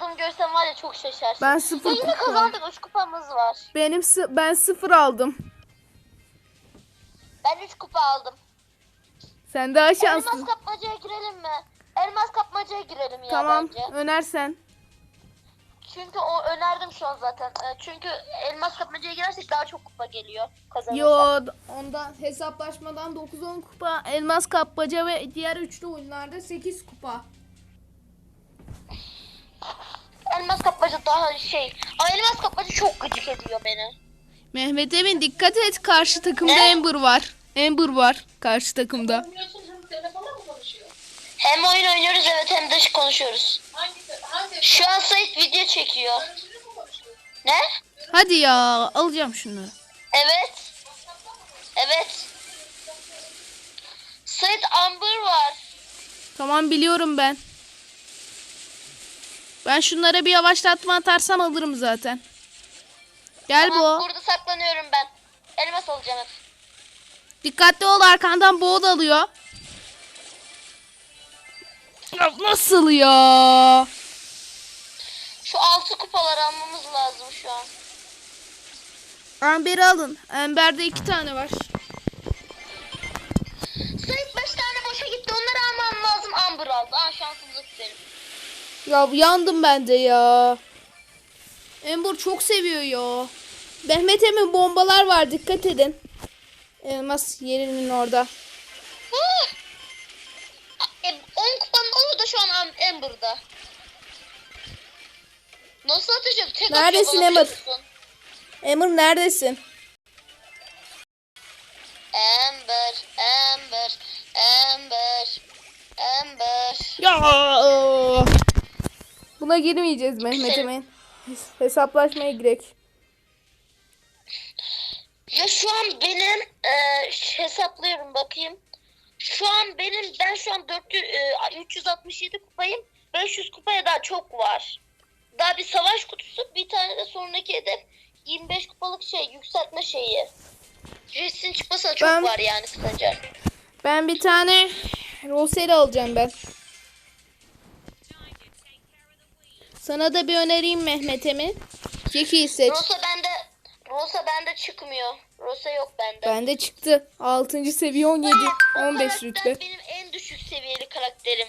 aldığımı görsen var ya çok şaşarsın. Ben sıfır yine kupa. kazandık 3 kupamız var. Benim sı- ben sıfır aldım. Ben 3 kupa aldım. Sen daha Elmas şanslısın. kapmacaya girelim mi? Elmas kapmacaya girelim ya Tamam bence. önersen. Çünkü o önerdim şu an zaten. Ee, Çünkü elmas kapmacaya girersek daha çok kupa geliyor kazanırsak. Yo ondan hesaplaşmadan 9-10 kupa elmas kapmaca ve diğer üçlü oyunlarda 8 kupa. Elmas kapmaca daha şey. Ay elmas kapmaca çok gıcık ediyor beni. Mehmet Emin dikkat et karşı takımda Ne? Ember var. Ember var karşı takımda. Hem telefonla mı konuşuyor? Hem oyun oynuyoruz evet hem de konuşuyoruz. Hangi hangi Şu an Sait video çekiyor. görüntülü mü konuşuyor? Ne? Hadi ya alacağım şunu. Evet. Evet. Sait Amber var. Tamam biliyorum ben. Ben şunlara bir yavaşlatma atarsam alırım zaten. Gel Tamam, bu. burada saklanıyorum ben. Elmas alacağım hep. Dikkatli ol arkandan boğ alıyor. Ya nasıl ya? Şu altı kupalar almamız lazım şu an. Amber'i alın. Amber'de iki tane var. Sait 5 tane boşa gitti. Onları almam lazım. Amber aldı. Aa şansımıza tükelim. Ya yandım ben de ya. Ember çok seviyor ya. Mehmet Emin bombalar var dikkat edin. Elmas yerinin orada. E, 10 kupanın onu da şu an Amber'da. Nasıl atacağım? Tek Neredesin musun? Emir neredesin? Amber, Amber, Amber, Amber. Ya. Buna girmeyeceğiz Mehmet. Emin. Hes- Hesaplaşmaya girek. Ya şu an benim e, hesaplıyorum bakayım. Şu an benim ben şu an 400, e, 367 kupayım. 500 kupaya daha çok var. Daha bir savaş kutusu bir tane de sonraki hedef 25 kupalık şey yükseltme şeyi. Resin çıkmasına çok Ben- var yani kısaca. Ben bir tane Roseri alacağım ben. Sana da bir önereyim Mehmet Emin. Jackie'yi seç. Rosa bende Rosa bende çıkmıyor. Rosa yok bende. Bende çıktı. 6. seviye 17. O 15 karakter rütbe. benim en düşük seviyeli karakterim.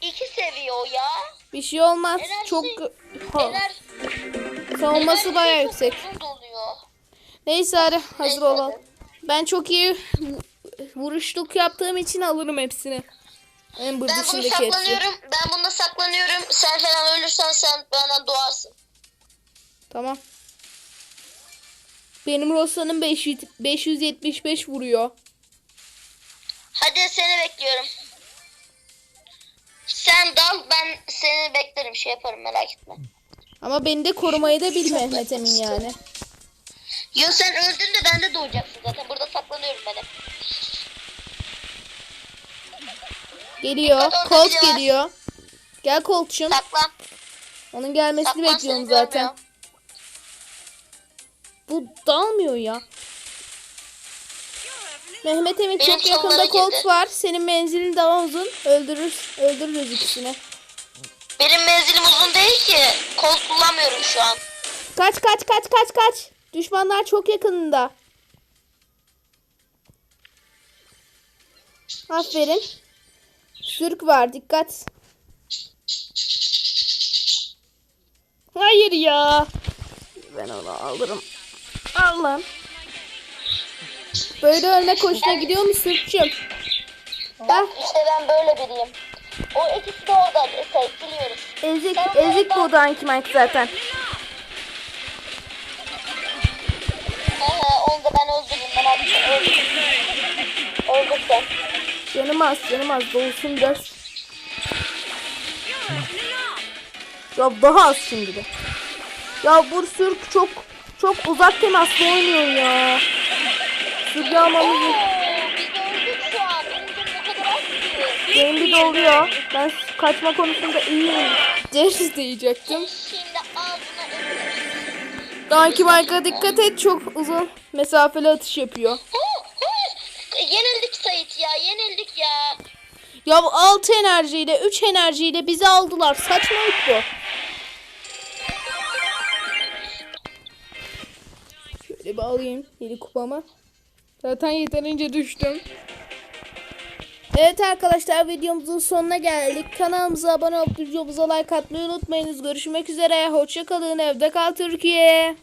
İki seviye o ya. Bir şey olmaz. Enerji- Çok ha, Ener, savunması çok yüksek. Neyse hadi hazır Neyse, olalım. Ben çok iyi vuruşluk yaptığım için alırım hepsini. Ember Ben bunu dışındaki hepsi. saklanıyorum. Ben bunda saklanıyorum. Sen falan ölürsen sen benden doğarsın. Tamam. Benim Rosa'nın 500 575 vuruyor. Hadi seni bekliyorum. Sen dal ben seni beklerim şey yaparım merak etme. Ama beni de korumayı da bil Mehmet Emin yani. Yo sen öldün de ben de doğacaksın zaten. Burada saklanıyorum ben hep. Geliyor. Dikkat, Colt geliyor. Gel Colt'cum. Saklan. Onun gelmesini Saklan bekliyorum zaten. görmüyor. Bu dalmıyor ya. Mehmet Emin Benim çok yakında Colt girdi. var. Senin menzilin daha uzun. Öldürür, öldürürüz ikisini. Benim menzilim uzun değil ki. Kol kullanmıyorum şu an. Kaç kaç kaç kaç kaç. Düşmanlar çok yakınında. Aferin. Sürk var dikkat. Hayır ya. Ben onu alırım. Al lan. Böyle ölmek hoşuna gidiyor mu Sürkçüm? Ben, işte ben böyle biriyim. O ikisi de orada. Şey, biliyoruz. Ezik, ezik bu Danki Mike zaten. He he onu da ben öldürdüm. Ben artık öldürdüm. Öldür sen. Canım az, canım az. Dolsun biraz. Ya daha az şimdi de. Ya bu Sürk çok çok uzak temasla oynuyor ya. Sürk'ü almamız Oo, biz öldük şu an. Benim bir doluyor. Ben kaçma konusunda iyiyim. Ceris diyecektim. Şimdi ağzına öldürürüm. Danki Mike'a dikkat et. Çok uzun mesafeli atış yapıyor. Ya. Yenildik ya. Ya 6 enerjiyle 3 enerjiyle bizi aldılar. Saçmalık bu. Şöyle bir alayım yeni kupamı. Zaten yeterince düştüm. Evet arkadaşlar videomuzun sonuna geldik. Kanalımıza abone olup videomuza like atmayı unutmayınız. Görüşmek üzere. Hoşçakalın. Evde kal Türkiye.